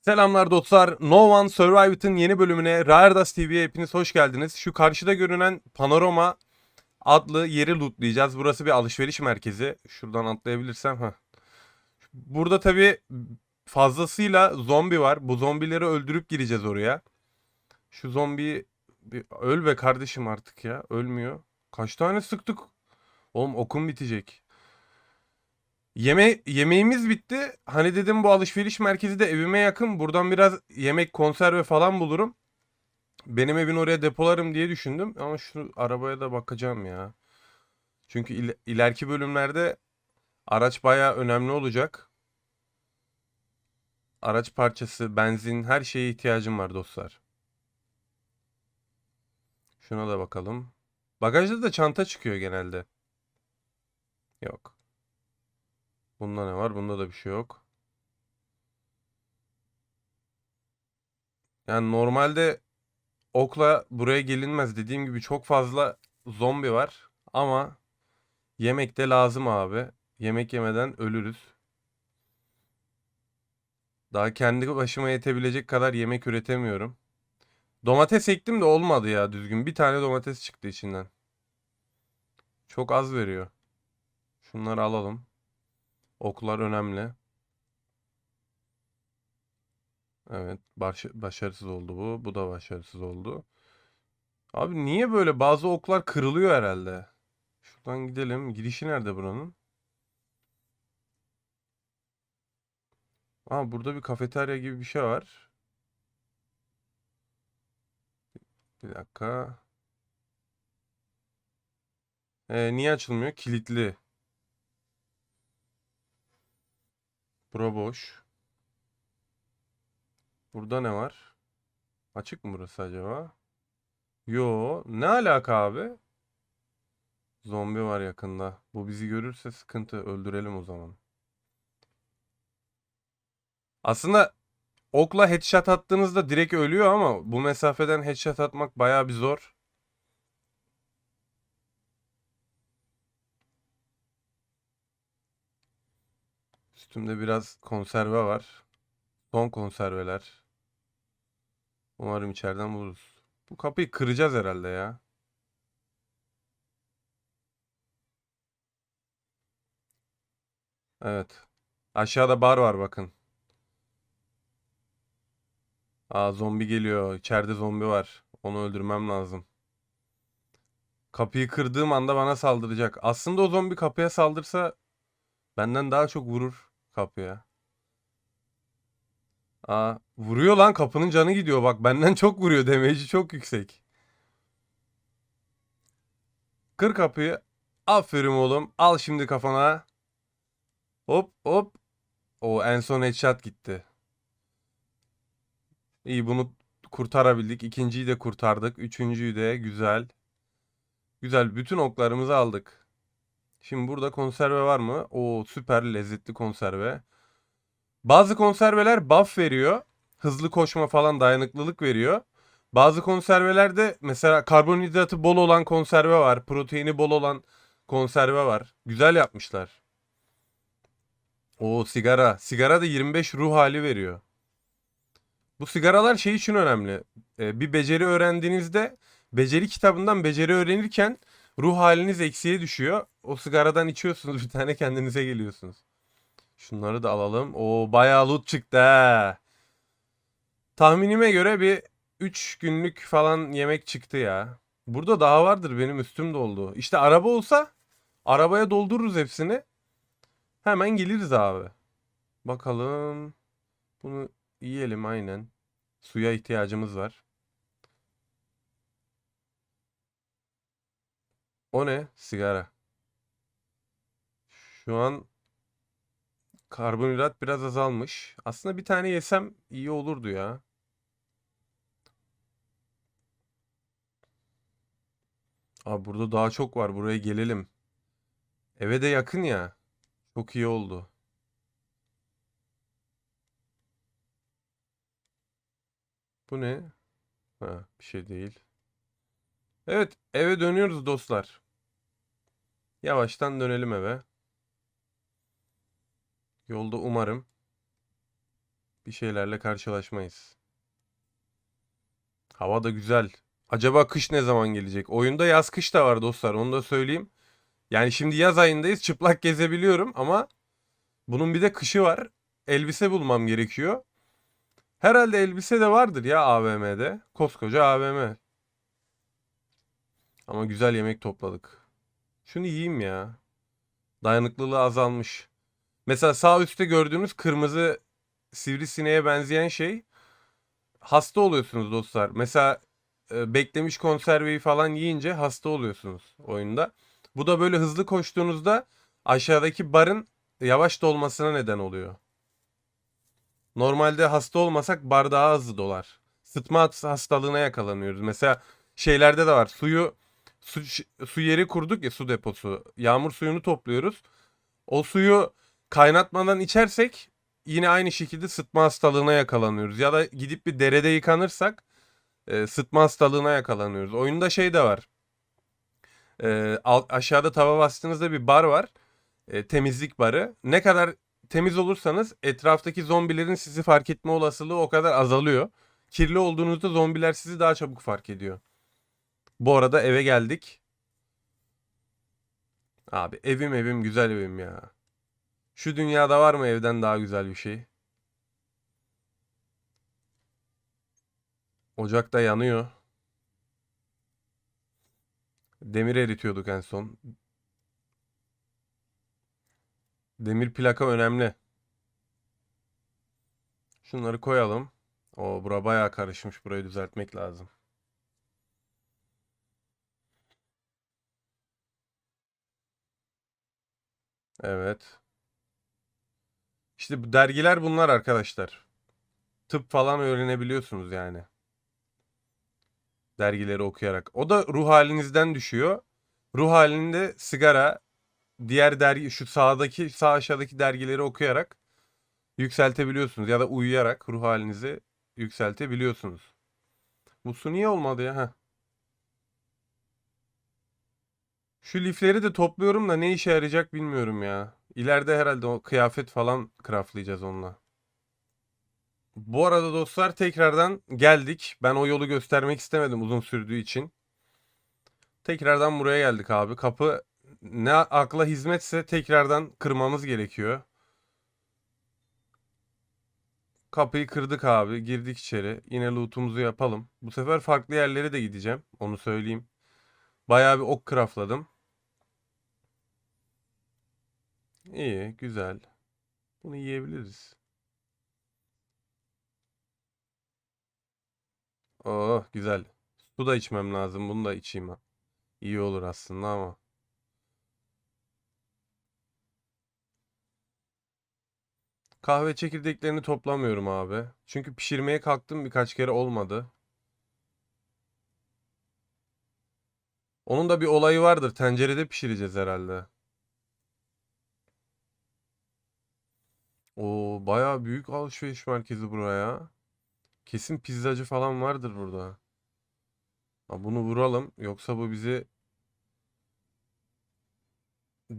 Selamlar dostlar. No One Survived'ın yeni bölümüne Raredas TV'ye hepiniz hoş geldiniz. Şu karşıda görünen Panorama adlı yeri lootlayacağız. Burası bir alışveriş merkezi. Şuradan atlayabilirsem. Heh. Burada tabii fazlasıyla zombi var. Bu zombileri öldürüp gireceğiz oraya. Şu zombiyi bir öl be kardeşim artık ya. Ölmüyor. Kaç tane sıktık? Oğlum okum bitecek. Yeme yemeğimiz bitti. Hani dedim bu alışveriş merkezi de evime yakın. Buradan biraz yemek, konserve falan bulurum. Benim evin oraya depolarım diye düşündüm. Ama şu arabaya da bakacağım ya. Çünkü il- ileriki bölümlerde araç baya önemli olacak. Araç parçası, benzin, her şeye ihtiyacım var dostlar. Şuna da bakalım. Bagajda da çanta çıkıyor genelde. Yok. Bunda ne var? Bunda da bir şey yok. Yani normalde okla buraya gelinmez. Dediğim gibi çok fazla zombi var. Ama yemek de lazım abi. Yemek yemeden ölürüz. Daha kendi başıma yetebilecek kadar yemek üretemiyorum. Domates ektim de olmadı ya düzgün. Bir tane domates çıktı içinden. Çok az veriyor. Şunları alalım. Oklar önemli. Evet, baş- başarısız oldu bu. Bu da başarısız oldu. Abi niye böyle bazı oklar kırılıyor herhalde? Şuradan gidelim. Girişi nerede buranın? Aa burada bir kafeterya gibi bir şey var. Bir dakika. Ee, niye açılmıyor? Kilitli. Bura boş. Burada ne var? Açık mı burası acaba? Yo, ne alaka abi? Zombi var yakında. Bu bizi görürse sıkıntı. Öldürelim o zaman. Aslında okla headshot attığınızda direkt ölüyor ama bu mesafeden headshot atmak bayağı bir zor. Üstümde biraz konserve var. Son konserveler. Umarım içeriden buluruz. Bu kapıyı kıracağız herhalde ya. Evet. Aşağıda bar var bakın. Aa zombi geliyor. İçeride zombi var. Onu öldürmem lazım. Kapıyı kırdığım anda bana saldıracak. Aslında o zombi kapıya saldırsa benden daha çok vurur kapıya. Aa vuruyor lan kapının canı gidiyor bak benden çok vuruyor damage'i çok yüksek. Kır kapıyı. Aferin oğlum. Al şimdi kafana. Hop hop. O en son headshot gitti. İyi bunu kurtarabildik. İkinciyi de kurtardık. Üçüncüyü de güzel. Güzel. Bütün oklarımızı aldık. Şimdi burada konserve var mı? O süper lezzetli konserve. Bazı konserveler buff veriyor. Hızlı koşma falan dayanıklılık veriyor. Bazı konservelerde mesela karbonhidratı bol olan konserve var. Proteini bol olan konserve var. Güzel yapmışlar. O sigara. Sigara da 25 ruh hali veriyor. Bu sigaralar şey için önemli. Ee, bir beceri öğrendiğinizde beceri kitabından beceri öğrenirken ruh haliniz eksiye düşüyor. O sigaradan içiyorsunuz bir tane kendinize geliyorsunuz. Şunları da alalım. O bayağı loot çıktı ha. Tahminime göre bir 3 günlük falan yemek çıktı ya. Burada daha vardır benim üstüm doldu. İşte araba olsa arabaya doldururuz hepsini. Hemen geliriz abi. Bakalım. Bunu yiyelim aynen. Suya ihtiyacımız var. O ne? Sigara. Şu an karbonhidrat biraz azalmış. Aslında bir tane yesem iyi olurdu ya. Abi burada daha çok var. Buraya gelelim. Eve de yakın ya. Çok iyi oldu. Bu ne? Ha, bir şey değil. Evet, eve dönüyoruz dostlar. Yavaştan dönelim eve. Yolda umarım bir şeylerle karşılaşmayız. Hava da güzel. Acaba kış ne zaman gelecek? Oyunda yaz kış da var dostlar onu da söyleyeyim. Yani şimdi yaz ayındayız çıplak gezebiliyorum ama bunun bir de kışı var. Elbise bulmam gerekiyor. Herhalde elbise de vardır ya AVM'de. Koskoca AVM. Ama güzel yemek topladık. Şunu yiyeyim ya. Dayanıklılığı azalmış. Mesela sağ üstte gördüğünüz kırmızı sivrisineğe benzeyen şey hasta oluyorsunuz dostlar. Mesela e, beklemiş konserveyi falan yiyince hasta oluyorsunuz oyunda. Bu da böyle hızlı koştuğunuzda aşağıdaki barın yavaş dolmasına neden oluyor. Normalde hasta olmasak bar daha hızlı dolar. Sıtma has- hastalığına yakalanıyoruz. Mesela şeylerde de var. Suyu su, su yeri kurduk ya su deposu. Yağmur suyunu topluyoruz. O suyu kaynatmadan içersek yine aynı şekilde sıtma hastalığına yakalanıyoruz. Ya da gidip bir derede yıkanırsak e, sıtma hastalığına yakalanıyoruz. Oyunda şey de var. E, al- aşağıda tava bastığınızda bir bar var. E, temizlik barı. Ne kadar temiz olursanız etraftaki zombilerin sizi fark etme olasılığı o kadar azalıyor. Kirli olduğunuzda zombiler sizi daha çabuk fark ediyor. Bu arada eve geldik. Abi evim evim güzel evim ya. Şu dünyada var mı evden daha güzel bir şey? Ocakta yanıyor. Demir eritiyorduk en son. Demir plaka önemli. Şunları koyalım. O bura bayağı karışmış. Burayı düzeltmek lazım. Evet. İşte bu dergiler bunlar arkadaşlar. Tıp falan öğrenebiliyorsunuz yani. Dergileri okuyarak. O da ruh halinizden düşüyor. Ruh halinde sigara, diğer dergi şu sağdaki sağ aşağıdaki dergileri okuyarak yükseltebiliyorsunuz ya da uyuyarak ruh halinizi yükseltebiliyorsunuz. Bu su niye olmadı ya? Heh. Şu lifleri de topluyorum da ne işe yarayacak bilmiyorum ya. İleride herhalde o kıyafet falan craftlayacağız onunla. Bu arada dostlar tekrardan geldik. Ben o yolu göstermek istemedim uzun sürdüğü için. Tekrardan buraya geldik abi. Kapı ne akla hizmetse tekrardan kırmamız gerekiyor. Kapıyı kırdık abi. Girdik içeri. Yine loot'umuzu yapalım. Bu sefer farklı yerlere de gideceğim. Onu söyleyeyim. Bayağı bir ok craftladım. İyi, güzel. Bunu yiyebiliriz. Oh, güzel. Su da içmem lazım. Bunu da içeyim. İyi olur aslında ama. Kahve çekirdeklerini toplamıyorum abi. Çünkü pişirmeye kalktım birkaç kere olmadı. Onun da bir olayı vardır. Tencerede pişireceğiz herhalde. Oo, bayağı büyük alışveriş merkezi buraya. Kesin pizzacı falan vardır burada. Ha, bunu vuralım. Yoksa bu bizi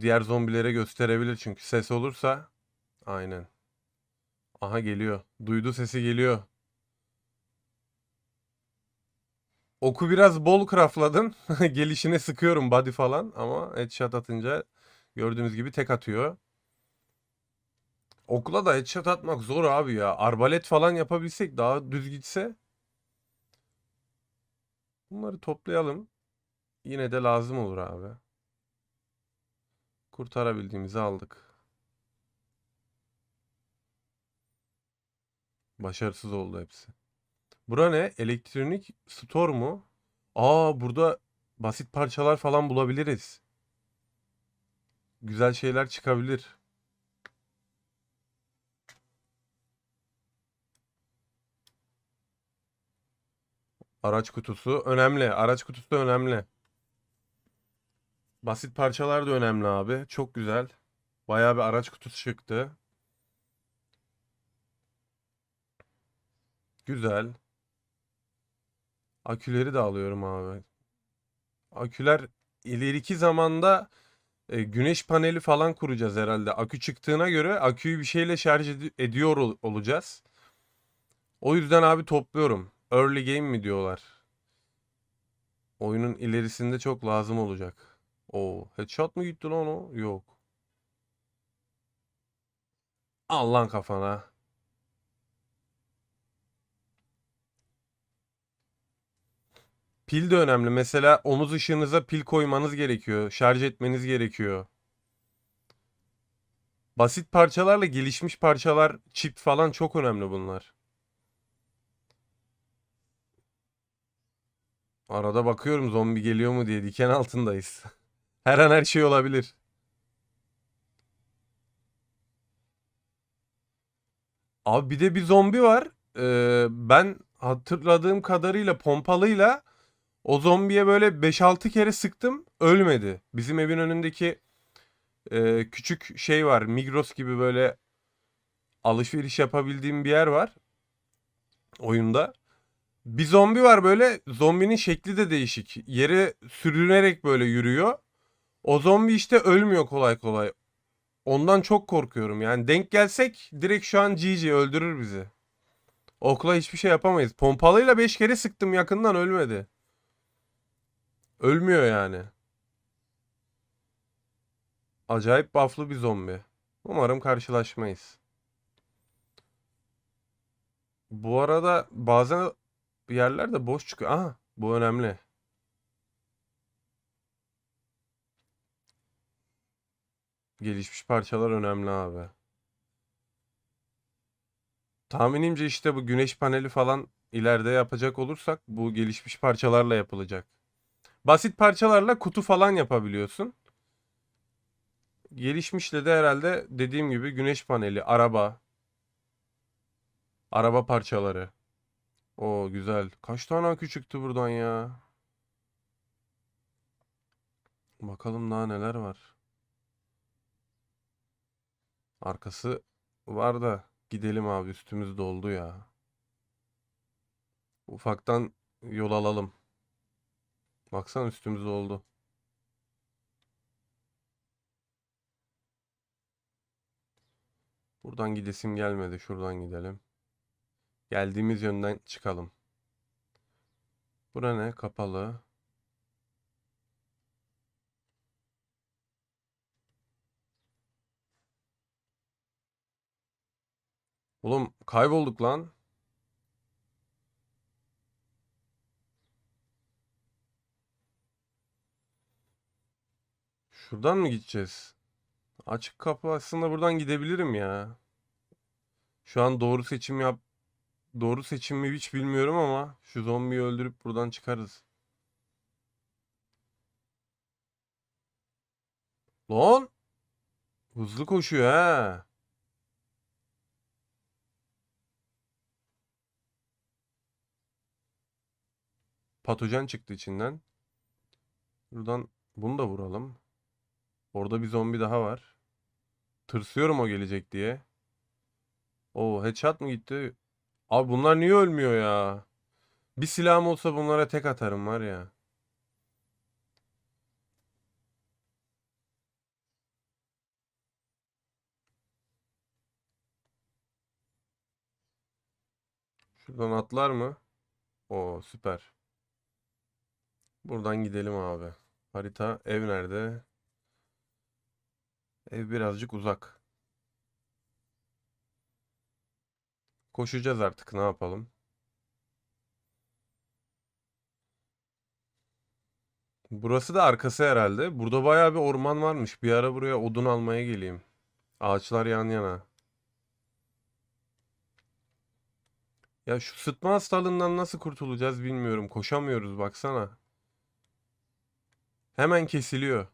diğer zombilere gösterebilir. Çünkü ses olursa. Aynen. Aha geliyor. Duydu sesi geliyor. Oku biraz bol craftladım. Gelişine sıkıyorum body falan ama headshot atınca gördüğünüz gibi tek atıyor. Okla da headshot atmak zor abi ya. Arbalet falan yapabilsek daha düz gitse. Bunları toplayalım. Yine de lazım olur abi. Kurtarabildiğimizi aldık. Başarısız oldu hepsi. Bura ne? Elektronik store mu? Aa burada basit parçalar falan bulabiliriz. Güzel şeyler çıkabilir. Araç kutusu önemli. Araç kutusu önemli. Basit parçalar da önemli abi. Çok güzel. Bayağı bir araç kutusu çıktı. Güzel. Aküleri de alıyorum abi. Aküler ileriki zamanda e, güneş paneli falan kuracağız herhalde. Akü çıktığına göre aküyü bir şeyle şarj edi- ediyor ol- olacağız. O yüzden abi topluyorum. Early game mi diyorlar. Oyunun ilerisinde çok lazım olacak. Oo, headshot mı gitti lan o? Yok. Al lan kafana. Pil de önemli. Mesela omuz ışığınıza pil koymanız gerekiyor. Şarj etmeniz gerekiyor. Basit parçalarla gelişmiş parçalar, çip falan çok önemli bunlar. Arada bakıyorum zombi geliyor mu diye diken altındayız. Her an her şey olabilir. Abi bir de bir zombi var. Ee, ben hatırladığım kadarıyla pompalıyla o zombiye böyle 5-6 kere sıktım. Ölmedi. Bizim evin önündeki e, küçük şey var. Migros gibi böyle alışveriş yapabildiğim bir yer var. Oyunda. Bir zombi var böyle. Zombinin şekli de değişik. Yere sürünerek böyle yürüyor. O zombi işte ölmüyor kolay kolay. Ondan çok korkuyorum. Yani denk gelsek direkt şu an GG öldürür bizi. Okla hiçbir şey yapamayız. Pompalıyla 5 kere sıktım yakından ölmedi. Ölmüyor yani. Acayip buff'lı bir zombi. Umarım karşılaşmayız. Bu arada bazen yerler de boş çıkıyor. Aha bu önemli. Gelişmiş parçalar önemli abi. Tahminimce işte bu güneş paneli falan ileride yapacak olursak bu gelişmiş parçalarla yapılacak. Basit parçalarla kutu falan yapabiliyorsun. Gelişmişle de herhalde dediğim gibi güneş paneli, araba, araba parçaları. O güzel. Kaç tane akü çıktı buradan ya? Bakalım daha neler var. Arkası var da gidelim abi üstümüz doldu ya. Ufaktan yol alalım. Baksana üstümüz doldu. Buradan gidesim gelmedi. Şuradan gidelim. Geldiğimiz yönden çıkalım. Bura ne? Kapalı. Oğlum kaybolduk lan. Şuradan mı gideceğiz? Açık kapı aslında buradan gidebilirim ya. Şu an doğru seçim yap doğru seçim mi hiç bilmiyorum ama şu zombiyi öldürüp buradan çıkarız. Lan! Hızlı koşuyor ha. Patojen çıktı içinden. Buradan bunu da vuralım. Orada bir zombi daha var. Tırsıyorum o gelecek diye. O headshot mı gitti? Abi bunlar niye ölmüyor ya? Bir silahım olsa bunlara tek atarım var ya. Şuradan atlar mı? O süper. Buradan gidelim abi. Harita ev nerede? Ev birazcık uzak. Koşacağız artık ne yapalım? Burası da arkası herhalde. Burada bayağı bir orman varmış. Bir ara buraya odun almaya geleyim. Ağaçlar yan yana. Ya şu sıtma hastalığından nasıl kurtulacağız bilmiyorum. Koşamıyoruz baksana. Hemen kesiliyor.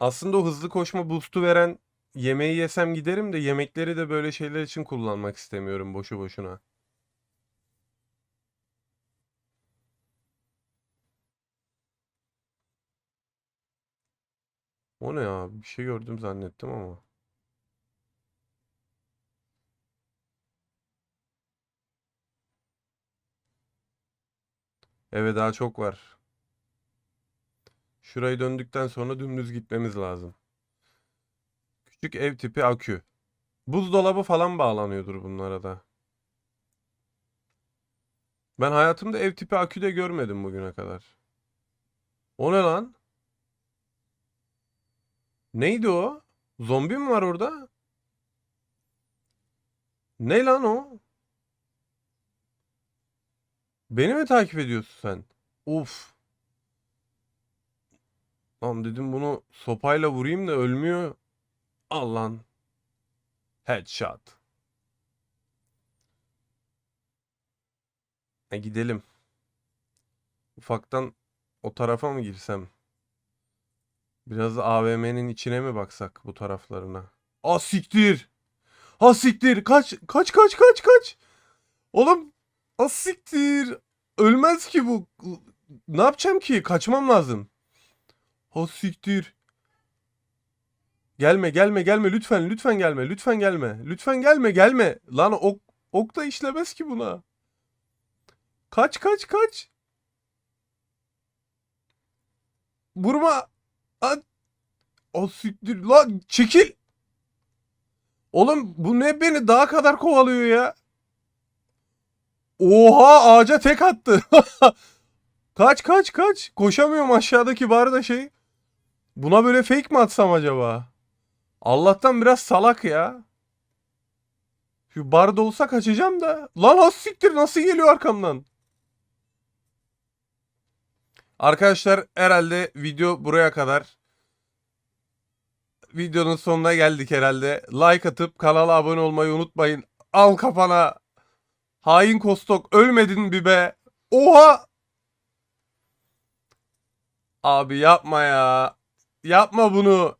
Aslında o hızlı koşma boost'u veren yemeği yesem giderim de yemekleri de böyle şeyler için kullanmak istemiyorum boşu boşuna. O ne ya? Bir şey gördüm zannettim ama. Eve daha çok var. Şurayı döndükten sonra dümdüz gitmemiz lazım. Küçük ev tipi akü. Buzdolabı falan bağlanıyordur bunlara da. Ben hayatımda ev tipi akü de görmedim bugüne kadar. O ne lan? Neydi o? Zombi mi var orada? Ne lan o? Beni mi takip ediyorsun sen? Uf. Lan dedim bunu sopayla vurayım da ölmüyor. Al lan. Headshot. E gidelim. Ufaktan o tarafa mı girsem? Biraz AVM'nin içine mi baksak bu taraflarına? Ah siktir. Ha siktir. Kaç kaç kaç kaç kaç. Oğlum ah siktir. Ölmez ki bu. Ne yapacağım ki? Kaçmam lazım. Ha siktir. Gelme gelme gelme lütfen lütfen gelme lütfen gelme lütfen gelme gelme lan ok ok da işlemez ki buna. Kaç kaç kaç. Vurma. Lan. O siktir lan çekil. Oğlum bu ne beni daha kadar kovalıyor ya. Oha ağaca tek attı. kaç kaç kaç. Koşamıyorum aşağıdaki bari da şey. Buna böyle fake mi atsam acaba? Allah'tan biraz salak ya. Şu barda olsa kaçacağım da. Lan has siktir nasıl geliyor arkamdan? Arkadaşlar herhalde video buraya kadar. Videonun sonuna geldik herhalde. Like atıp kanala abone olmayı unutmayın. Al kafana. Hain Kostok ölmedin bir be. Oha. Abi yapma ya. Yapma bunu.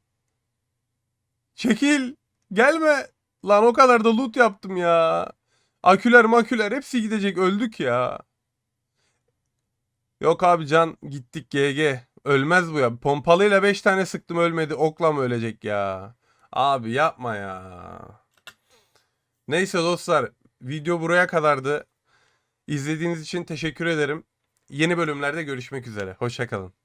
Çekil. Gelme. Lan o kadar da loot yaptım ya. Aküler maküler hepsi gidecek öldük ya. Yok abi can gittik GG. Ölmez bu ya. Pompalıyla 5 tane sıktım ölmedi. Okla mı ölecek ya? Abi yapma ya. Neyse dostlar video buraya kadardı. İzlediğiniz için teşekkür ederim. Yeni bölümlerde görüşmek üzere. Hoşçakalın.